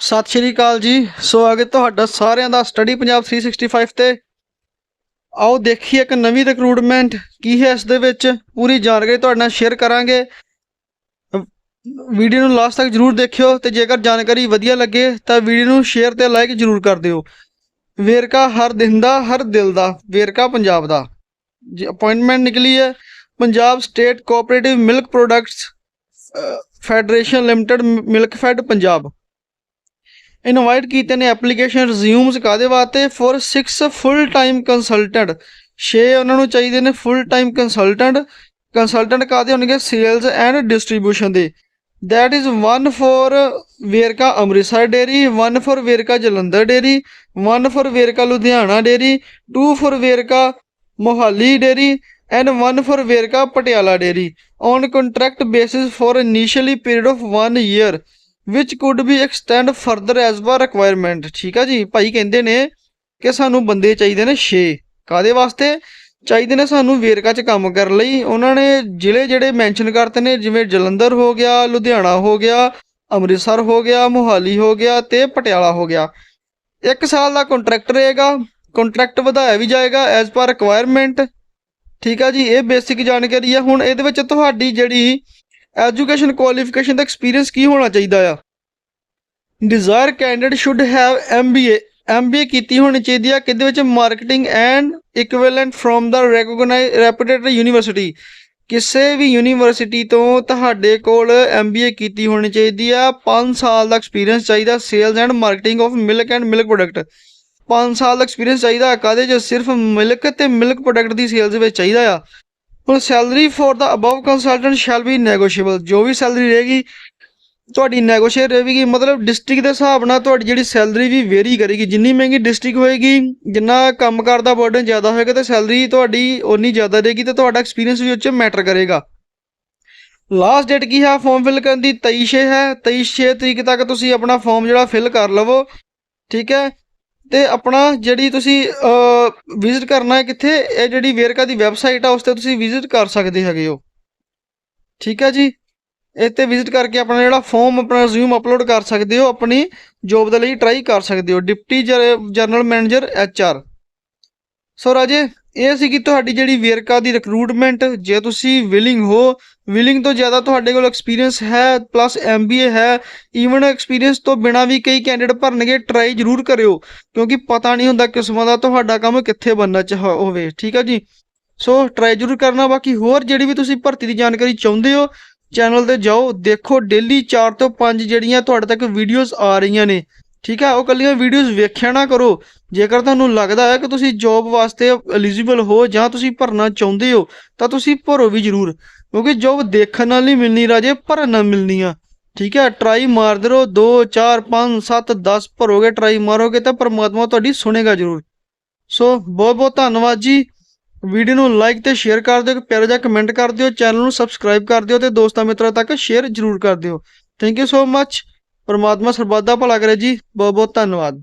ਸਤਿ ਸ਼੍ਰੀ ਅਕਾਲ ਜੀ। ਸਵਾਗਤ ਤੁਹਾਡਾ ਸਾਰਿਆਂ ਦਾ ਸਟੱਡੀ ਪੰਜਾਬ 365 ਤੇ। ਆਓ ਦੇਖੀਏ ਇੱਕ ਨਵੀਂ ਰਿਕਰੂਟਮੈਂਟ ਕੀ ਹੈ ਇਸ ਦੇ ਵਿੱਚ। ਪੂਰੀ ਜਾਣਕਾਰੀ ਤੁਹਾਡੇ ਨਾਲ ਸ਼ੇਅਰ ਕਰਾਂਗੇ। ਵੀਡੀਓ ਨੂੰ ਲਾਸਟ ਤੱਕ ਜਰੂਰ ਦੇਖਿਓ ਤੇ ਜੇਕਰ ਜਾਣਕਾਰੀ ਵਧੀਆ ਲੱਗੇ ਤਾਂ ਵੀਡੀਓ ਨੂੰ ਸ਼ੇਅਰ ਤੇ ਲਾਈਕ ਜਰੂਰ ਕਰ ਦਿਓ। ਵੇਰਕਾ ਹਰ ਦਿਨ ਦਾ, ਹਰ ਦਿਲ ਦਾ, ਵੇਰਕਾ ਪੰਜਾਬ ਦਾ। ਜੀ ਅਪਾਇੰਟਮੈਂਟ ਨਿਕਲੀ ਹੈ। Punjab State Cooperative Milk Products Federation Limited Milkfed Punjab. Invite ਕੀਤੇ ਨੇ ਐਪਲੀਕੇਸ਼ਨ ਰਿਜ਼ਿਊਮਸ ਕਾਦੇ ਵਾਸਤੇ? ਫॉर 6 ਫੁੱਲ ਟਾਈਮ ਕੰਸਲਟੈਂਟ 6 ਉਹਨਾਂ ਨੂੰ ਚਾਹੀਦੇ ਨੇ ਫੁੱਲ ਟਾਈਮ ਕੰਸਲਟੈਂਟ ਕੰਸਲਟੈਂਟ ਕਾਦੇ ਹੋਣਗੇ? ਸੇਲਸ ਐਂਡ ਡਿਸਟ੍ਰੀਬਿਊਸ਼ਨ ਦੇ। That is one for Verka Amritsar dairy one for Verka Jalandhar dairy one for Verka Ludhiana dairy two for Verka Mohali dairy and one for Verka Patiala dairy on contract basis for initially period of one year. Which could be extend further as per requirement ਠੀਕ ਆ ਜੀ? ਭਾਈ ਕਹਿੰਦੇ ਨੇ ਕਿ ਸਾਨੂੰ ਬੰਦੇ ਚਾਹੀਦੇ ਨੇ 6 ਕਾਦੇ ਵਾਸਤੇ? ਚਾਹੀਦੇ ਨੇ ਸਾਨੂੰ ਵੇਰਕਾ 'ਚ ਕੰਮ ਕਰਨ ਲਈ। ਉਹਨਾਂ ਨੇ ਜ਼ਿਲ੍ਹੇ ਜਿਹੜੇ ਮੈਂਸ਼ਨ ਕਰਤੇ ਨੇ, ਜਿਵੇਂ ਜਲੰਧਰ ਹੋ ਗਿਆ, ਲੁਧਿਆਣਾ ਹੋ ਗਿਆ, ਅੰਮ੍ਰਿਤਸਰ ਹੋ ਗਿਆ, ਮੋਹਾਲੀ ਹੋ ਗਿਆ ਤੇ ਪਟਿਆਲਾ ਹੋ ਗਿਆ। ਇੱਕ ਸਾਲ ਦਾ ਕੰਟਰੈਕਟ ਰਹੇਗਾ। ਕੰਟਰੈਕਟ ਵਧਾਇਆ ਵੀ ਜਾਏਗਾ ਐਜ਼ ਪਰ ਰਿਕੁਆਇਰਮੈਂਟ ਠੀਕ ਆ ਜੀ? ਇਹ ਬੇਸਿਕ ਜਾਣਕਾਰੀ ਆ। ਹੁਣ ਇਹਦੇ ਵਿੱਚ ਤੁਹਾਡੀ ਜਿਹੜੀ ਐਜੂਕੇਸ਼ਨ ਕੁਆਲੀਫਿਕੇਸ਼ਨ ਦਾ ਐਕਸਪੀਰੀਅੰਸ ਕੀ ਹੋਣਾ ਚਾਹੀਦਾ ਆ? Desire candidate should have MBA MBA ਕੀਤੀ ਹੋਣੀ ਚਾਹੀਦੀ ਆ, ਕਿਹਦੇ ਵਿੱਚ? Marketing and equivalent from the recognise reputed university ਕਿਸੇ ਵੀ ਯੂਨੀਵਰਸਿਟੀ ਤੋਂ ਤੁਹਾਡੇ ਕੋਲ ਐਮਬੀਏ ਕੀਤੀ ਹੋਣੀ ਚਾਹੀਦੀ ਆ 5 ਸਾਲ ਦਾ ਐਕਸਪੀਰੀਅੰਸ ਚਾਹੀਦਾ sales and marketing of milk and milk product 5 ਸਾਲ ਦਾ ਐਕਸਪੀਰੀਅੰਸ ਚਾਹੀਦਾ ਕਾਦੇ ਚ? ਸਿਰਫ ਮਿਲਕ ਤੇ ਮਿਲਕ ਪ੍ਰੋਡਕਟ ਦੀ ਸੇਲਸ ਵਿੱਚ ਚਾਹੀਦਾ ਆ। ਹੁਣ salary for the above consultant shall be negotiable ਜੋ ਵੀ ਸੈਲਰੀ ਰਹੇਗੀ, ਤੁਹਾਡੀ ਨੈਗੋਸ਼ੀਏਟ ਰਹੇਗੀ, ਮਤਲਬ ਡਿਸਟ੍ਰਿਕਟ ਦੇ ਹਿਸਾਬ ਨਾਲ ਤੁਹਾਡੀ ਜਿਹੜੀ ਸੈਲਰੀ ਵੀ ਵੇਰੀ ਕਰੇਗੀ। ਜਿੰਨੀ ਮਹਿੰਗੀ ਡਿਸਟ੍ਰਿਕਟ ਹੋਏਗੀ, ਜਿੰਨਾ ਕੰਮਕਾਰ ਦਾ ਬਰਡਨ ਜ਼ਿਆਦਾ ਹੋਏਗਾ, ਤੇ ਸੈਲਰੀ ਤੁਹਾਡੀ ਓਨੀ ਜ਼ਿਆਦਾ ਰਹੇਗੀ, ਤੇ ਤੁਹਾਡਾ ਐਕਸਪੀਰੀਅੰਸ ਵੀ ਉੱਚ ਮੈਟਰ ਕਰੇਗਾ। ਲਾਸਟ ਡੇਟ ਕੀ ਹੈ? ਫਾਰਮ ਫਿਲ ਕਰਨ ਦੀ 23 ਛੇ ਹੈ। 23 ਛੇ ਤਰੀਕ ਤੱਕ ਤੁਸੀਂ ਆਪਣਾ ਫਾਰਮ ਜਿਹੜਾ ਫਿਲ ਕਰ ਲਵੋ। ਠੀਕ ਹੈ? ਤੇ ਆਪਣਾ ਜਿਹੜੀ ਤੁਸੀਂ ਵਿਜ਼ਿਟ ਕਰਨਾ ਹੈ ਕਿੱਥੇ? ਇਹ ਜਿਹੜੀ ਵੇਰਕਾ ਦੀ ਵੈਬਸਾਈਟ ਆ, ਉਸ ਤੇ ਤੁਸੀਂ ਵਿਜ਼ਿਟ ਕਰ ਸਕਦੇ ਹੈਗੇ ਹੋ। ਠੀਕ ਹੈ ਜੀ? ਇੱਥੇ ਵਿਜ਼ਿਟ ਕਰਕੇ ਆਪਣਾ ਜਿਹੜਾ ਫਾਰਮ ਆਪਣਾ ਰਿਜ਼ਿਊਮ ਅਪਲੋਡ ਕਰ ਸਕਦੇ ਹੋ, ਆਪਣੀ ਜੋਬ ਦੇ ਲਈ ਟਰਾਈ ਕਰ ਸਕਦੇ ਹੋ। ਡਿਪਟੀ ਜਨਰਲ ਮੈਨੇਜਰ ਆਰ ਸੋ ਰਾਜੇ, ਇਹ ਸੀ ਕਿ ਤੁਹਾਡੀ ਜਿਹੜੀ ਵੇਰਕਾ ਦੀ ਰਿਕਰੂਟਮੈਂਟ ਜੇ ਤੁਸੀਂ ਵਿਲਿੰਗ ਹੋ ਵਿਲਿੰਗ ਤੋਂ ਜ਼ਿਆਦਾ ਤੁਹਾਡੇ ਕੋਲ ਐਕਸਪੀਰੀਅੰਸ ਹੈ ਪਲੱਸ ਐਮਬੀਏ ਹੈ ਈਵਨ ਐਕਸਪੀਰੀਅੰਸ ਤੋਂ ਬਿਨਾ ਵੀ ਕਈ ਕੈਂਡੀਡੇਟ ਭਰਨਗੇ ਟਰਾਈ ਜ਼ਰੂਰ ਕਰਿਓ, ਕਿਉਂਕਿ ਪਤਾ ਨਹੀਂ ਹੁੰਦਾ ਕਿਸਮਾਂ ਦਾ ਤੁਹਾਡਾ ਕੰਮ ਕਿੱਥੇ ਬੰਨਣਾ ਚਾਹ ਹੋਵੇ, ਠੀਕ ਆ ਜੀ? ਸੋ ਟਰਾਈ ਜ਼ਰੂਰ ਕਰਨਾ, ਬਾਕੀ ਹੋਰ ਜਿਹੜੀ ਵੀ ਤੁਸੀਂ ਭਰਤੀ ਦੀ ਜਾਣਕਾਰੀ ਚਾਹੁੰਦੇ ਹੋ ਚੈਨਲ ਤੇ ਜਾਓ, ਦੇਖੋ ਡੇਲੀ 4 ਤੋਂ 5 ਜਿਹੜੀਆਂ ਤੁਹਾਡੇ ਤੱਕ ਵੀਡੀਓਜ਼ ਆ ਰਹੀਆਂ ਨੇ, ਠੀਕ ਹੈ ਉਹ ਕੱਲੀਆਂ ਵੀਡੀਓਜ਼ ਵੇਖਿਆ ਨਾ ਕਰੋ ਜੇਕਰ ਤੁਹਾਨੂੰ ਲੱਗਦਾ ਹੈ ਕਿ ਤੁਸੀਂ ਜੌਬ ਵਾਸਤੇ ਐਲੀਜੀਬਲ ਹੋ ਜਾਂ ਤੁਸੀਂ ਭਰਨਾ ਚਾਹੁੰਦੇ ਹੋ, ਤਾਂ ਤੁਸੀਂ ਭਰੋ ਵੀ ਜ਼ਰੂਰ, ਕਿਉਂਕਿ ਜੌਬ ਦੇਖਣ ਨਾਲ ਨਹੀਂ ਮਿਲਣੀ ਰਾਜੇ, ਭਰਨ ਨਾਲ ਮਿਲਣੀ ਆ। ਠੀਕ ਹੈ ਟਰਾਈ ਮਾਰਦੇ ਰਹੋ 2 4 5 7 10 ਭਰੋਗੇ ਟਰਾਈ ਮਾਰੋਗੇ ਤਾਂ ਪਰਮਾਤਮਾ ਤੁਹਾਡੀ ਸੁਣੇਗਾ ਜ਼ਰੂਰ। ਸੋ ਬਹੁਤ ਬਹੁਤ ਧੰਨਵਾਦ ਜੀ। ਵੀਡੀਓ ਨੂੰ ਲਾਈਕ ਤੇ ਸ਼ੇਅਰ ਕਰ ਦਿਓ, ਪਿਆਰਾ ਜਿਹਾ ਕਮੈਂਟ ਕਰ ਦਿਓ ਚੈਨਲ ਨੂੰ ਸਬਸਕ੍ਰਾਈਬ ਕਰ ਦਿਓ ਤੇ ਦੋਸਤਾਂ ਮਿੱਤਰਾਂ ਤੱਕ ਸ਼ੇਅਰ ਜ਼ਰੂਰ ਕਰ ਦਿਓ। ਥੈਂਕ ਯੂ ਸੋ ਮੱਚ ਪਰਮਾਤਮਾ ਸਰਬੱਤ ਦਾ ਭਲਾ ਕਰੇ ਜੀ। ਬਹੁਤ ਬਹੁਤ ਧੰਨਵਾਦ।